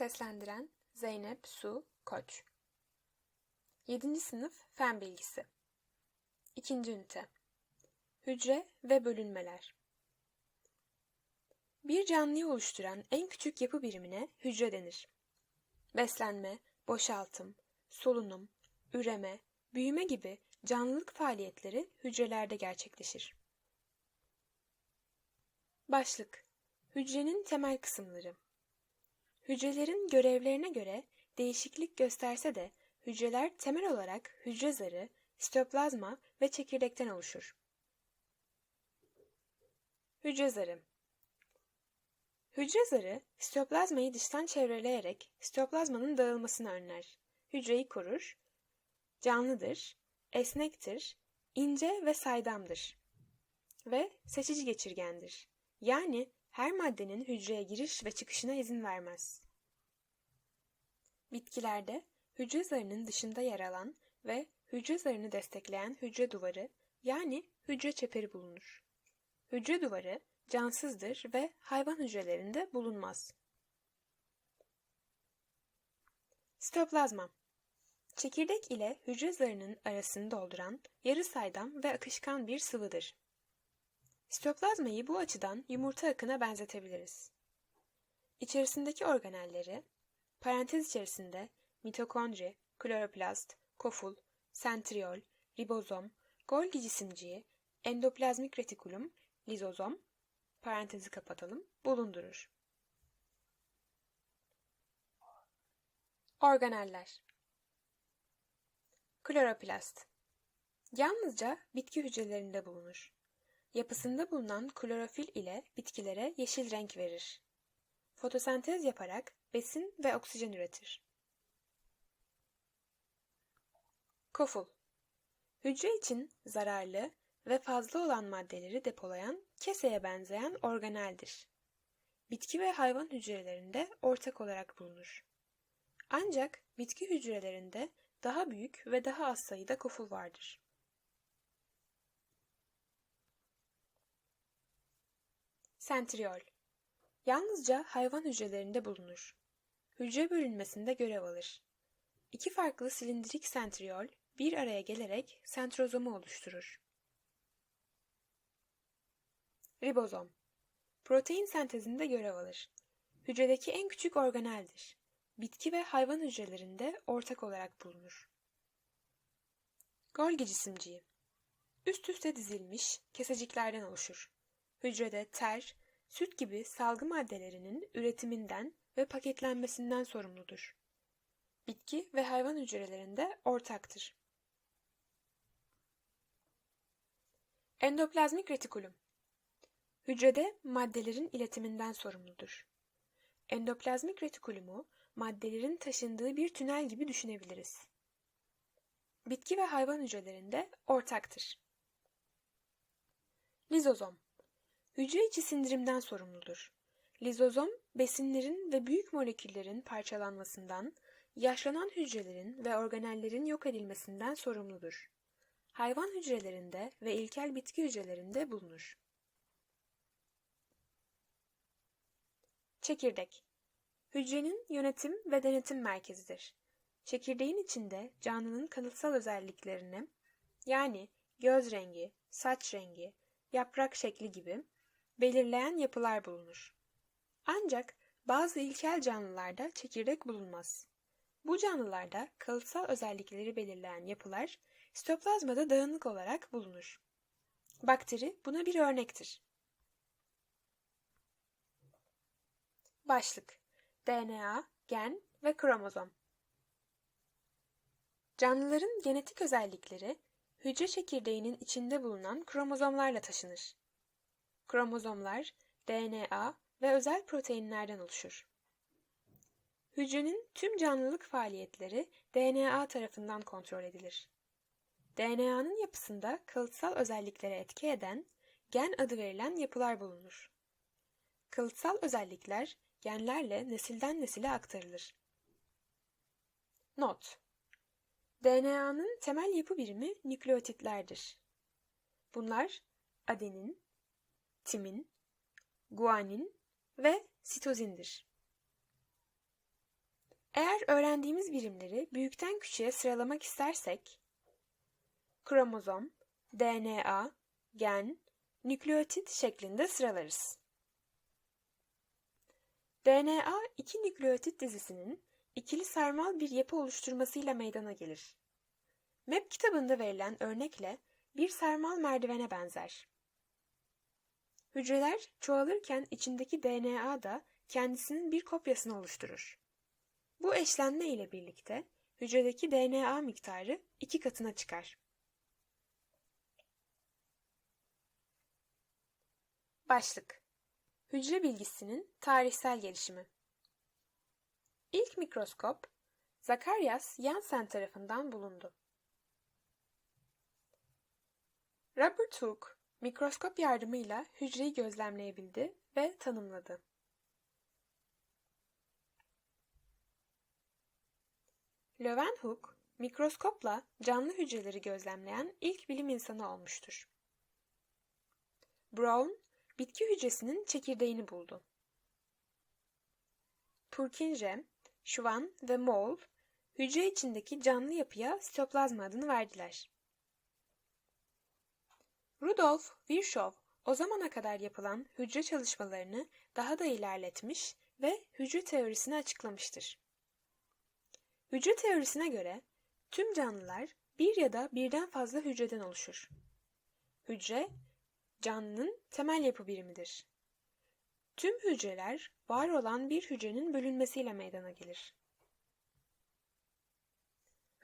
Seslendiren Zeynep Su Koç 7. Sınıf Fen Bilgisi 2. Ünite Hücre ve Bölünmeler Bir canlıyı oluşturan en küçük yapı birimine hücre denir. Beslenme, boşaltım, solunum, üreme, büyüme gibi canlılık faaliyetleri hücrelerde gerçekleşir. Başlık Hücrenin temel kısımları Hücrelerin görevlerine göre değişiklik gösterse de hücreler temel olarak hücre zarı, sitoplazma ve çekirdekten oluşur. Hücre zarı Hücre zarı, sitoplazmayı dıştan çevreleyerek sitoplazmanın dağılmasını önler. Hücreyi korur, canlıdır, esnektir, ince ve saydamdır ve seçici geçirgendir. Yani her maddenin hücreye giriş ve çıkışına izin vermez. Bitkilerde hücre zarının dışında yer alan ve hücre zarını destekleyen hücre duvarı yani hücre çeperi bulunur. Hücre duvarı cansızdır ve hayvan hücrelerinde bulunmaz. Sitoplazma Çekirdek ile hücre zarının arasını dolduran yarı saydam ve akışkan bir sıvıdır. Sitoplazmayı bu açıdan yumurta akına benzetebiliriz. İçerisindeki organelleri, parantez içerisinde mitokondri, kloroplast, koful, sentriol, ribozom, Golgi cisimciği, endoplazmik retikulum, lizozom, parantezi kapatalım, bulundurur. Organeller Kloroplast Yalnızca bitki hücrelerinde bulunur. Yapısında bulunan klorofil ile bitkilere yeşil renk verir. Fotosentez yaparak besin ve oksijen üretir. Koful Hücre için zararlı ve fazla olan maddeleri depolayan keseye benzeyen organeldir. Bitki ve hayvan hücrelerinde ortak olarak bulunur. Ancak bitki hücrelerinde daha büyük ve daha az sayıda koful vardır. Sentriol Yalnızca hayvan hücrelerinde bulunur. Hücre bölünmesinde görev alır. İki farklı silindirik sentriol bir araya gelerek sentrozomu oluşturur. Ribozom Protein sentezinde görev alır. Hücredeki en küçük organeldir. Bitki ve hayvan hücrelerinde ortak olarak bulunur. Golgi cisimciği Üst üste dizilmiş keseciklerden oluşur. Hücrede ter, süt gibi salgı maddelerinin üretiminden ve paketlenmesinden sorumludur. Bitki ve hayvan hücrelerinde ortaktır. Endoplazmik retikulum Hücrede maddelerin iletiminden sorumludur. Endoplazmik retikulumu maddelerin taşındığı bir tünel gibi düşünebiliriz. Bitki ve hayvan hücrelerinde ortaktır. Lizozom Hücre içi sindirimden sorumludur. Lizozom, besinlerin ve büyük moleküllerin parçalanmasından, yaşlanan hücrelerin ve organellerin yok edilmesinden sorumludur. Hayvan hücrelerinde ve ilkel bitki hücrelerinde bulunur. Çekirdek Hücrenin yönetim ve denetim merkezidir. Çekirdeğin içinde canlının kanıtsal özelliklerini, yani göz rengi, saç rengi, yaprak şekli gibi belirleyen yapılar bulunur. Ancak bazı ilkel canlılarda çekirdek bulunmaz. Bu canlılarda kalıtsal özellikleri belirleyen yapılar sitoplazmada dağınık olarak bulunur. Bakteri buna bir örnektir. Başlık DNA, gen ve kromozom Canlıların genetik özellikleri hücre çekirdeğinin içinde bulunan kromozomlarla taşınır. Kromozomlar, DNA ve özel proteinlerden oluşur. Hücrenin tüm canlılık faaliyetleri DNA tarafından kontrol edilir. DNA'nın yapısında kalıtsal özelliklere etki eden gen adı verilen yapılar bulunur. Kalıtsal özellikler genlerle nesilden nesile aktarılır. Not DNA'nın temel yapı birimi nükleotitlerdir. Bunlar adenin, timin, guanin ve sitozindir. Eğer öğrendiğimiz birimleri büyükten küçüğe sıralamak istersek, kromozom, DNA, gen, nükleotit şeklinde sıralarız. DNA iki nükleotit dizisinin ikili sarmal bir yapı oluşturmasıyla meydana gelir. MEP kitabında verilen örnekle bir sarmal merdivene benzer. Hücreler çoğalırken içindeki DNA da kendisinin bir kopyasını oluşturur. Bu eşlenme ile birlikte hücredeki DNA miktarı iki katına çıkar. Başlık Hücre bilgisinin tarihsel gelişimi İlk mikroskop Zacharias Janssen tarafından bulundu. Robert Hooke mikroskop yardımıyla hücreyi gözlemleyebildi ve tanımladı. Leeuwenhoek, mikroskopla canlı hücreleri gözlemleyen ilk bilim insanı olmuştur. Brown, bitki hücresinin çekirdeğini buldu. Purkinje, Schwann ve Moll, hücre içindeki canlı yapıya sitoplazma adını verdiler. Rudolf Virchow, o zamana kadar yapılan hücre çalışmalarını daha da ilerletmiş ve hücre teorisini açıklamıştır. Hücre teorisine göre tüm canlılar bir ya da birden fazla hücreden oluşur. Hücre, canlının temel yapı birimidir. Tüm hücreler var olan bir hücrenin bölünmesiyle meydana gelir.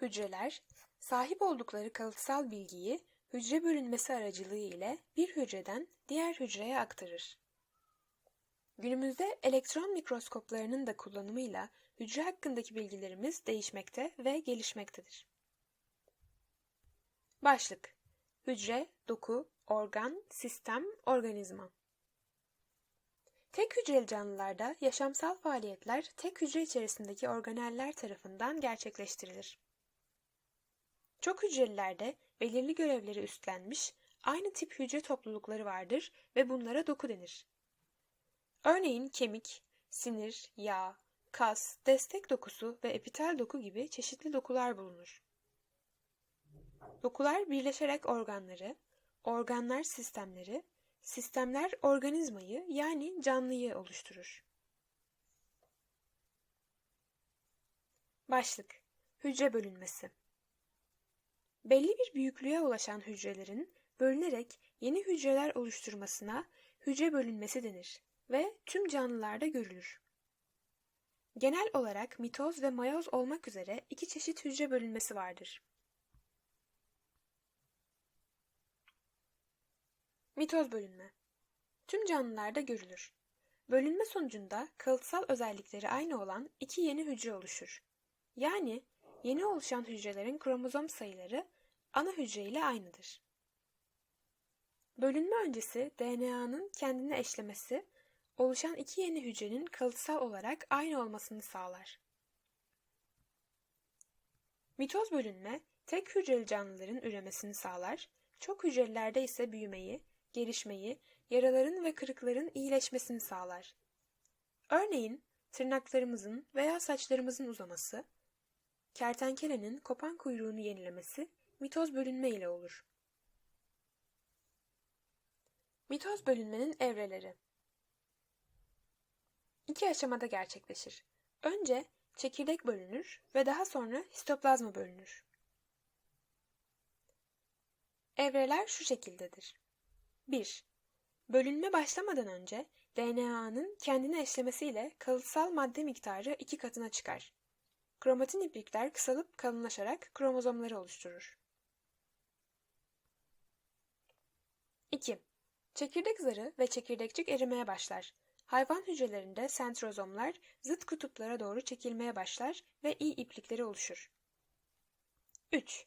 Hücreler, sahip oldukları kalıtsal bilgiyi hücre bölünmesi aracılığı ile bir hücreden diğer hücreye aktarır. Günümüzde elektron mikroskoplarının da kullanımıyla hücre hakkındaki bilgilerimiz değişmekte ve gelişmektedir. Başlık Hücre, doku, organ, sistem, organizma. Tek hücreli canlılarda yaşamsal faaliyetler tek hücre içerisindeki organeller tarafından gerçekleştirilir. Çok hücrelilerde belirli görevleri üstlenmiş, aynı tip hücre toplulukları vardır ve bunlara doku denir. Örneğin kemik, sinir, yağ, kas, destek dokusu ve epitel doku gibi çeşitli dokular bulunur. Dokular birleşerek organları, organlar sistemleri, sistemler organizmayı yani canlıyı oluşturur. Başlık Hücre bölünmesi Belli bir büyüklüğe ulaşan hücrelerin bölünerek yeni hücreler oluşturmasına hücre bölünmesi denir ve tüm canlılarda görülür. Genel olarak mitoz ve mayoz olmak üzere iki çeşit hücre bölünmesi vardır. Mitoz bölünme Tüm canlılarda görülür. Bölünme sonucunda kalıtsal özellikleri aynı olan iki yeni hücre oluşur. Yani yeni oluşan hücrelerin kromozom sayıları ana hücre ile aynıdır. Bölünme öncesi DNA'nın kendini eşlemesi oluşan iki yeni hücrenin kalıtsal olarak aynı olmasını sağlar. Mitoz bölünme tek hücreli canlıların üremesini sağlar, çok hücrelilerde ise büyümeyi, gelişmeyi, yaraların ve kırıkların iyileşmesini sağlar. Örneğin tırnaklarımızın veya saçlarımızın uzaması, kertenkelenin kopan kuyruğunu yenilemesi mitoz bölünme ile olur. Mitoz bölünmenin evreleri İki aşamada gerçekleşir. Önce çekirdek bölünür ve daha sonra histoplazma bölünür. Evreler şu şekildedir. 1. Bölünme başlamadan önce DNA'nın kendini eşlemesiyle kalıtsal madde miktarı iki katına çıkar. Kromatin iplikler kısalıp kalınlaşarak kromozomları oluşturur. 2. Çekirdek zarı ve çekirdekçik erimeye başlar. Hayvan hücrelerinde sentrozomlar zıt kutuplara doğru çekilmeye başlar ve iyi iplikleri oluşur. 3.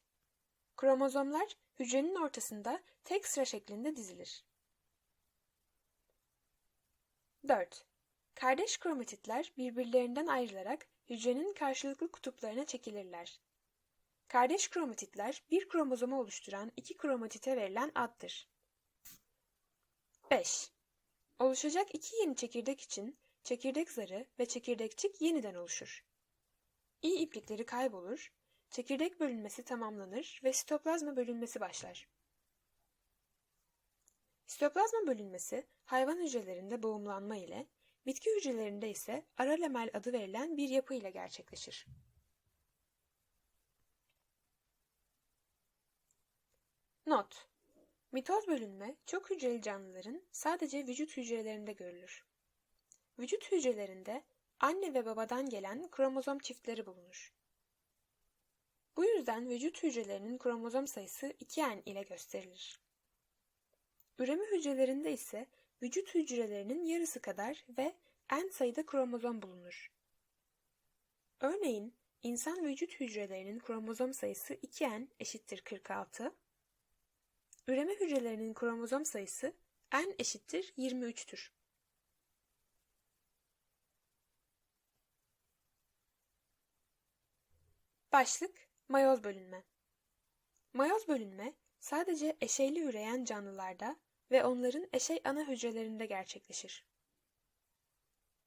Kromozomlar hücrenin ortasında tek sıra şeklinde dizilir. 4. Kardeş kromatitler birbirlerinden ayrılarak hücrenin karşılıklı kutuplarına çekilirler. Kardeş kromatitler bir kromozomu oluşturan iki kromatite verilen addır. 5. Oluşacak iki yeni çekirdek için çekirdek zarı ve çekirdekçik yeniden oluşur. İ iplikleri kaybolur, çekirdek bölünmesi tamamlanır ve sitoplazma bölünmesi başlar. Sitoplazma bölünmesi hayvan hücrelerinde boğumlanma ile, bitki hücrelerinde ise ara lamel adı verilen bir yapı ile gerçekleşir. Not Mitoz bölünme çok hücreli canlıların sadece vücut hücrelerinde görülür. Vücut hücrelerinde anne ve babadan gelen kromozom çiftleri bulunur. Bu yüzden vücut hücrelerinin kromozom sayısı 2N ile gösterilir. Üreme hücrelerinde ise vücut hücrelerinin yarısı kadar ve N sayıda kromozom bulunur. Örneğin insan vücut hücrelerinin kromozom sayısı 2N eşittir 46, üreme hücrelerinin kromozom sayısı N eşittir 23'tür. Başlık Mayoz bölünme Mayoz bölünme sadece eşeyli üreyen canlılarda ve onların eşey ana hücrelerinde gerçekleşir.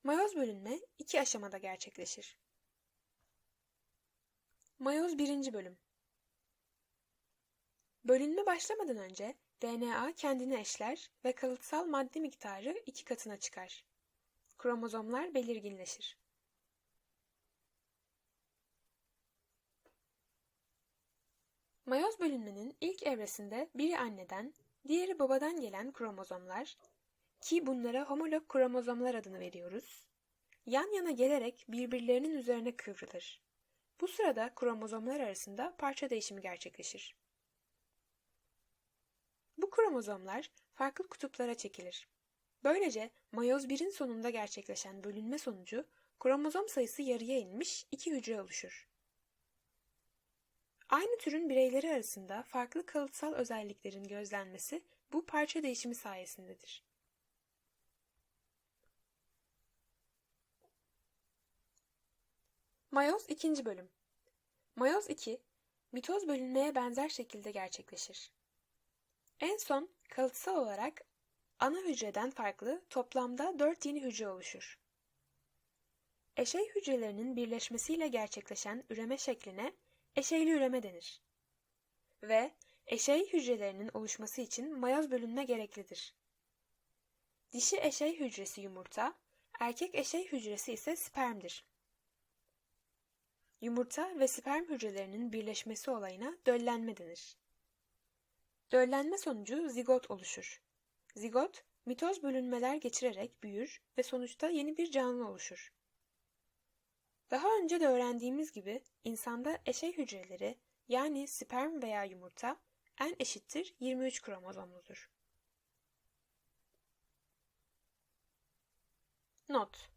Mayoz bölünme iki aşamada gerçekleşir. Mayoz birinci bölüm Bölünme başlamadan önce DNA kendini eşler ve kalıtsal madde miktarı iki katına çıkar. Kromozomlar belirginleşir. Mayoz bölünmenin ilk evresinde biri anneden, diğeri babadan gelen kromozomlar ki bunlara homolog kromozomlar adını veriyoruz, yan yana gelerek birbirlerinin üzerine kıvrılır. Bu sırada kromozomlar arasında parça değişimi gerçekleşir. Bu kromozomlar farklı kutuplara çekilir. Böylece mayoz 1'in sonunda gerçekleşen bölünme sonucu kromozom sayısı yarıya inmiş iki hücre oluşur. Aynı türün bireyleri arasında farklı kalıtsal özelliklerin gözlenmesi bu parça değişimi sayesindedir. Mayoz 2. bölüm Mayoz 2, mitoz bölünmeye benzer şekilde gerçekleşir. En son kalıtsal olarak ana hücreden farklı toplamda 4 yeni hücre oluşur. Eşey hücrelerinin birleşmesiyle gerçekleşen üreme şekline eşeyli üreme denir. Ve eşey hücrelerinin oluşması için mayoz bölünme gereklidir. Dişi eşey hücresi yumurta, erkek eşey hücresi ise spermdir. Yumurta ve sperm hücrelerinin birleşmesi olayına döllenme denir. Döllenme sonucu zigot oluşur. Zigot, mitoz bölünmeler geçirerek büyür ve sonuçta yeni bir canlı oluşur. Daha önce de öğrendiğimiz gibi insanda eşey hücreleri yani sperm veya yumurta n eşittir 23 kromozomludur. Not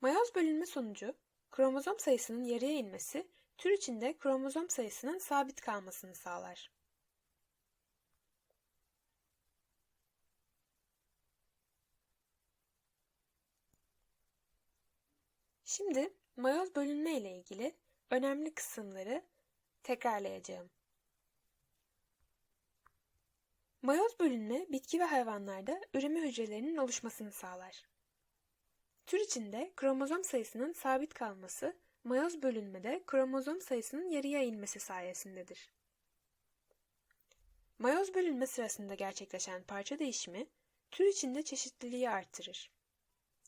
Mayoz bölünme sonucu kromozom sayısının yarıya inmesi tür içinde kromozom sayısının sabit kalmasını sağlar. Şimdi mayoz bölünme ile ilgili önemli kısımları tekrarlayacağım. Mayoz bölünme bitki ve hayvanlarda üreme hücrelerinin oluşmasını sağlar. Tür içinde kromozom sayısının sabit kalması mayoz bölünmede kromozom sayısının yarıya inmesi sayesindedir. Mayoz bölünme sırasında gerçekleşen parça değişimi tür içinde çeşitliliği artırır.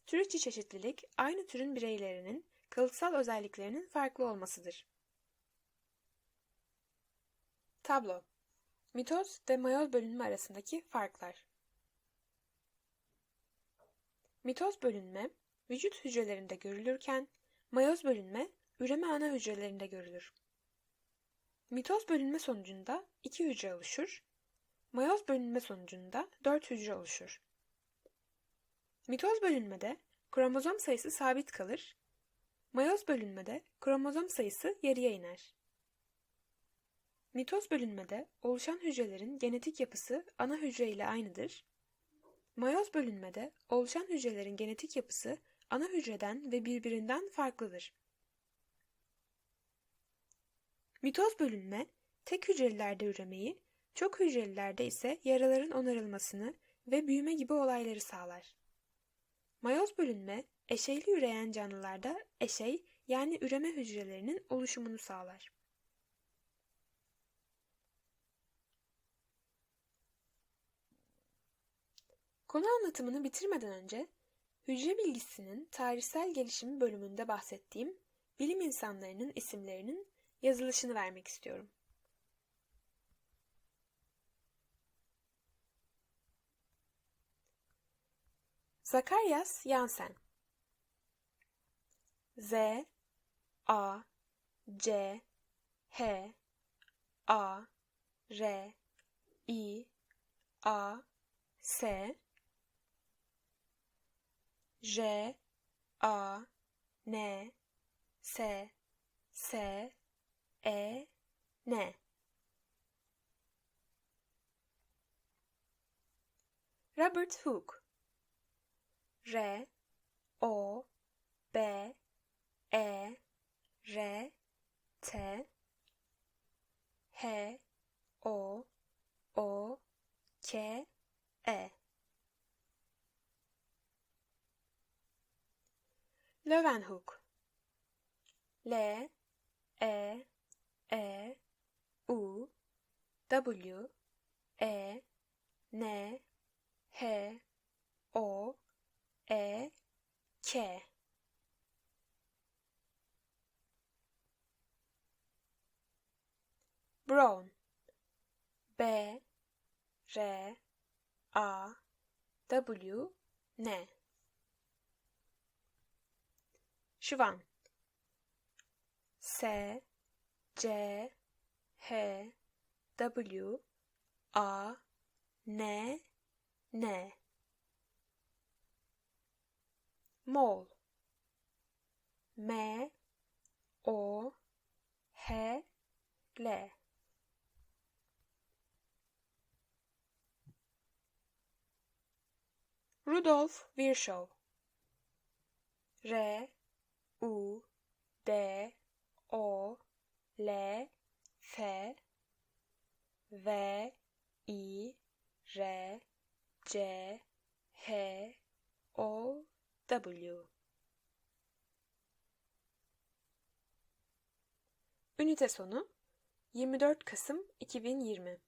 Tür içi çeşitlilik aynı türün bireylerinin kalıtsal özelliklerinin farklı olmasıdır. Tablo Mitoz ve mayoz bölünme arasındaki farklar Mitoz bölünme vücut hücrelerinde görülürken mayoz bölünme üreme ana hücrelerinde görülür. Mitoz bölünme sonucunda iki hücre oluşur, mayoz bölünme sonucunda dört hücre oluşur. Mitoz bölünmede kromozom sayısı sabit kalır, mayoz bölünmede kromozom sayısı yarıya iner. Mitoz bölünmede oluşan hücrelerin genetik yapısı ana hücre ile aynıdır. Mayoz bölünmede oluşan hücrelerin genetik yapısı ana hücreden ve birbirinden farklıdır. Mitoz bölünme tek hücrelerde üremeyi, çok hücrelilerde ise yaraların onarılmasını ve büyüme gibi olayları sağlar. Mayoz bölünme, eşeyli üreyen canlılarda eşey yani üreme hücrelerinin oluşumunu sağlar. Konu anlatımını bitirmeden önce hücre bilgisinin tarihsel gelişimi bölümünde bahsettiğim bilim insanlarının isimlerinin yazılışını vermek istiyorum. Zacharias Janssen Z A C H A R I A S. J A N S S E N. Robert Hooke R O B E R T H O O K E. Leeuwenhoek L E E U W E N H O E K. Brown. B R A W N. Şıvan S C H W A N N Mol. M O H L. Rudolf Virchow. R U D O L F V I R C H O W. Ünite sonu 24 Kasım 2020